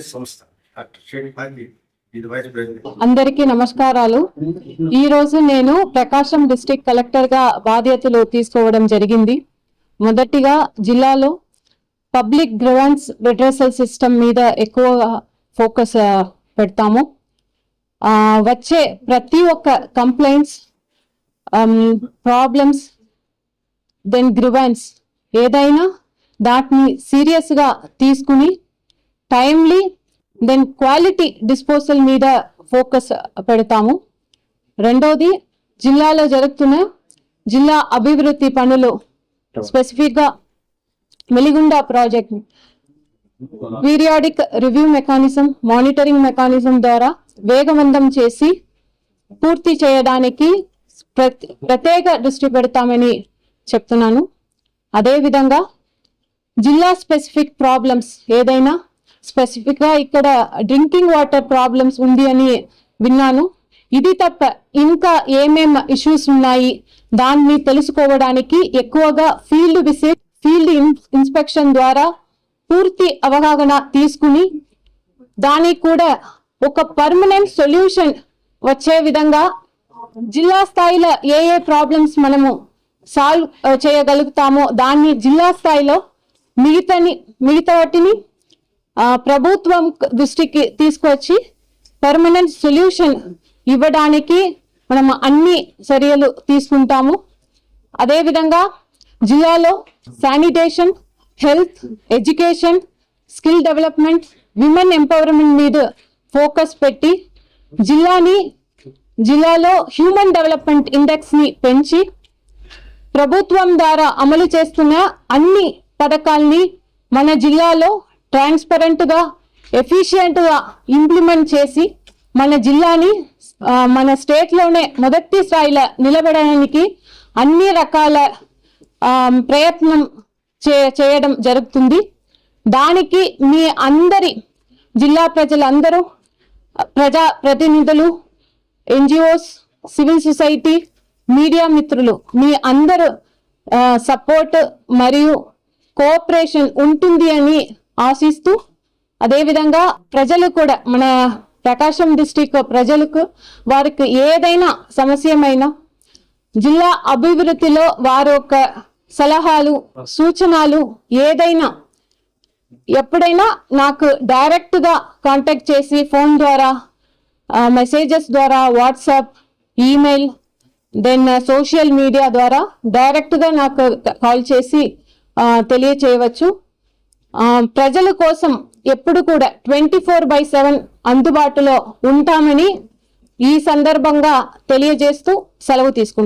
సంస్థ అందరికీ నమస్కారాలు. ఈ రోజు నేను ప్రకాశం డిస్టిక్ కలెక్టర్గా బాధ్యతలు తీసుకోవడం జరిగింది. మొదటిగా జిల్లాలో పబ్లిక్ గ్రివెన్స్ రిడ్రెసల్ సిస్టమ్ మీద ఎక్కువ ఫోకస్ పెడతాము. వచ్చే ప్రతి ఒక్క కంప్లైంట్స్ ప్రాబ్లమ్స్ దెన్ గ్రివెన్స్ ఏదైనా దాటిని సీరియస్గా తీసుకుని టైమ్లీ దెన్ క్వాలిటీ డిస్పోజల్ మీద ఫోకస్ పెడతాము. రెండోది జిల్లాలో జరుగుతున్న జిల్లా అభివృద్ధి పనులు స్పెసిఫిక్గా Veligonda project periodic review mechanism monitoring mechanism ద్వారా వేగవంతం చేసి పూర్తి చేయడానికి ప్రత్యేక దృష్టి పెడతామని చెప్తున్నాను. అదేవిధంగా జిల్లా స్పెసిఫిక్ ప్రాబ్లమ్స్ ఏదైనా స్పెసిఫిక్గా ఇక్కడ డ్రింకింగ్ వాటర్ ప్రాబ్లమ్స్ ఉంది అని విన్నాను. ఇది తప్ప ఇంకా ఏమేం ఇష్యూస్ ఉన్నాయి దాన్ని తెలుసుకోవడానికి ఎక్కువగా ఫీల్డ్ విజిట్ ఫీల్డ్ ఇన్స్పెక్షన్ ద్వారా పూర్తి అవగాహన తీసుకుని దానికి కూడా ఒక పర్మనెంట్ సొల్యూషన్ వచ్చే విధంగా జిల్లా స్థాయిలో ఏ ఏ ప్రాబ్లమ్స్ మనము సాల్వ్ చేయగలుగుతామో దాన్ని జిల్లా స్థాయిలో మిగతాని మిగతా వాటిని ప్రభుత్వం దృష్టికి తీసుకొచ్చి పర్మనెంట్ సొల్యూషన్ ఇవ్వడానికి మనం అన్ని చర్యలు తీసుకుంటాము. అదేవిధంగా జిల్లాలో sanitation health education skill development women empowerment మీద ఫోకస్ పెట్టి జిల్లాని జిల్లాలో హ్యూమన్ డెవలప్మెంట్ ఇండెక్స్ని పెంచి ప్రభుత్వం ద్వారా అమలు చేస్తున్న అన్ని పథకాల్ని మన జిల్లాలో ట్రాన్స్పరెంట్గా గా ఇంప్లిమెంట్ చేసి మన జిల్లాని మన స్టేట్లోనే మొదటి స్థాయిలో నిలబడడానికి అన్ని రకాల ప్రయత్నం చే చేయడం జరుగుతుంది. దానికి మీ అందరి జిల్లా ప్రజలందరూ ప్రజా ప్రతినిధులు ఎన్జిఓస్ సివిల్ సొసైటీ మీడియా మిత్రులు మీ అందరు సపోర్ట్ మరియు కోఆపరేషన్ ఉంటుంది అని ఆశిస్తూ అదేవిధంగా ప్రజలు కూడా మన ప్రకాశం డిస్టిక్ ప్రజలకు వారికి ఏదైనా సమస్యమైనా జిల్లా అభివృద్ధిలో వారి ఒక సలహాలు సూచనలు ఏదైనా ఎప్పుడైనా నాకు డైరెక్ట్గా కాంటాక్ట్ చేసి ఫోన్ ద్వారా మెసేజెస్ ద్వారా WhatsApp email then social media ద్వారా డైరెక్ట్గా నాకు కాల్ చేసి తెలియచేయవచ్చు. ప్రజల కోసం ఎప్పుడు కూడా ట్వంటీ ఫోర్ బై సెవెన్ అందుబాటులో ఉంటామని ఈ సందర్భంగా తెలియజేస్తూ సెలవు తీసుకుంటాను